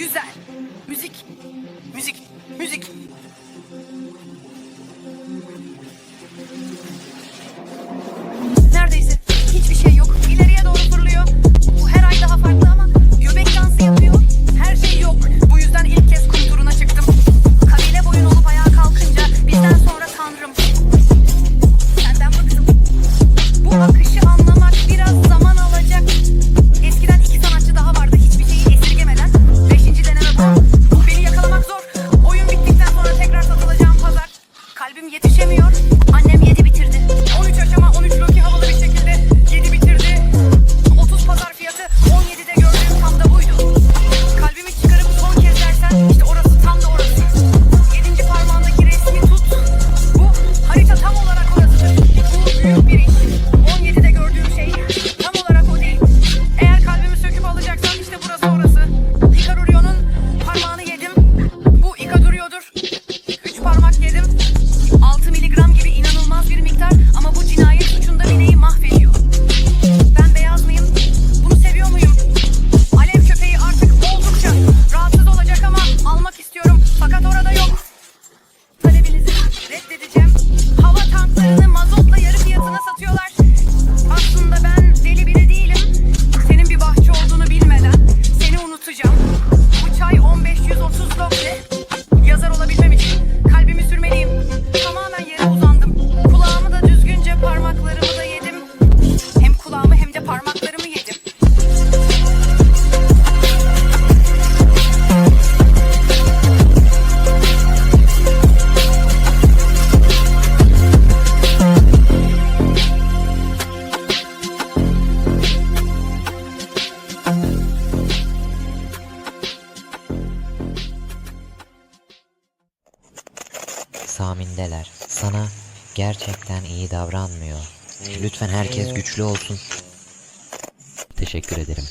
Güzel. Müzik. Müzik. Müzik. Parmaklarımı da yedim. Hem kulağımı hem de parmaklarımı yedim. Samindeler. Sana Gerçekten iyi davranmıyor. Lütfen herkes güçlü olsun. Teşekkür ederim.